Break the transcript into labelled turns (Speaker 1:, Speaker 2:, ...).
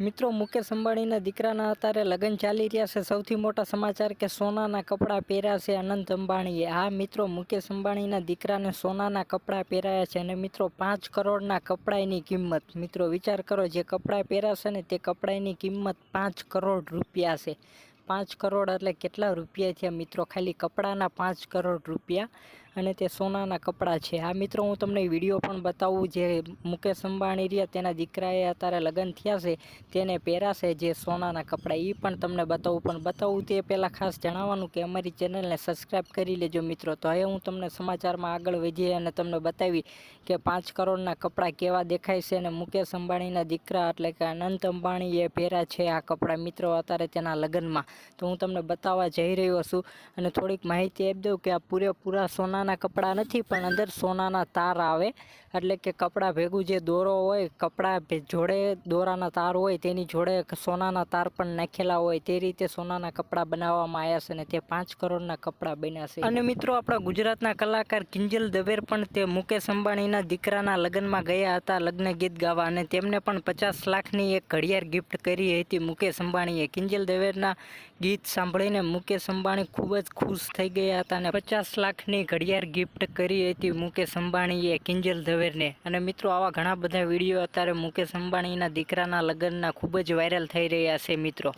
Speaker 1: મિત્રો, મુકેશ અંબાણીના દીકરાના અત્યારે લગ્ન ચાલી રહ્યા છે. સૌથી મોટા સમાચાર કે સોનાના કપડાં પહેર્યા છે અનંત અંબાણીએ. હા મિત્રો, મુકેશ અંબાણીના દીકરાને સોનાના કપડાં પહેરાયા છે અને મિત્રો, પાંચ કરોડના કપડાંની કિંમત. મિત્રો, વિચાર કરો, જે કપડાં પહેરાશે ને તે કપડાંની કિંમત પાંચ કરોડ રૂપિયા છે. પાંચ કરોડ એટલે કેટલા રૂપિયા થયા મિત્રો? ખાલી કપડાના પાંચ કરોડ રૂપિયા. અને તે સોનાના કપડાં છે. આ મિત્રો, હું તમને વીડિયો પણ બતાવું જે મુકેશ અંબાણી રહ્યા, તેના દીકરાએ અત્યારે લગ્ન થયા છે, તેને પહેરાશે જે સોનાના કપડાં. એ પણ તમને બતાવું, પણ બતાવું તે પહેલાં ખાસ જણાવવાનું કે અમારી ચેનલને સબસ્ક્રાઈબ કરી લેજો મિત્રો. તો હવે હું તમને સમાચારમાં આગળ વધીએ અને તમને બતાવી કે પાંચ કરોડના કપડાં કેવા દેખાય છે અને મુકેશ અંબાણીના દીકરા એટલે કે અનંત અંબાણીએ પહેર્યા છે આ કપડાં. મિત્રો, અત્યારે તેના લગ્નમાં. તો હું તમને બતાવવા જઈ રહ્યો છું અને થોડીક માહિતી આપી દઉં કે આ પૂરેપૂરા સોનાના કપડાં નથી, પણ અંદર સોનાના તાર આવે. એટલે કે કપડાં ભેગું જે દોરો હોય, કપડાં જોડે દોરાના તાર હોય, તેની જોડે સોનાના તાર પણ નાખેલા હોય. તે રીતે સોનાના કપડાં બનાવવામાં આવ્યા છે અને તે પાંચ કરોડના કપડાં બન્યા અને મિત્રો, આપણા ગુજરાતના કલાકાર કિંજલ દવેર પણ તે મુકેશ અંબાણીના દીકરાના લગ્નમાં ગયા હતા લગ્ન ગીત ગાવા અને તેમને પણ પચાસ લાખની એક ઘડિયાળ ગિફ્ટ કરી હતી મુકેશ અંબાણીએ. કિંજલ દવેરના ગીત સાંભળીને મુકેશ અંબાણી ખૂબ જ ખુશ થઈ ગયા હતા અને પચાસ લાખની ઘડિયાળ ગિફ્ટ કરી હતી મુકેશ અંબાણીએ કિંજલ ઝવેરને. અને મિત્રો, આવા ઘણા બધા વીડિયો અત્યારે મુકેશ અંબાણીના દીકરાના લગ્નના ખૂબ જ વાયરલ થઈ રહ્યા છે મિત્રો.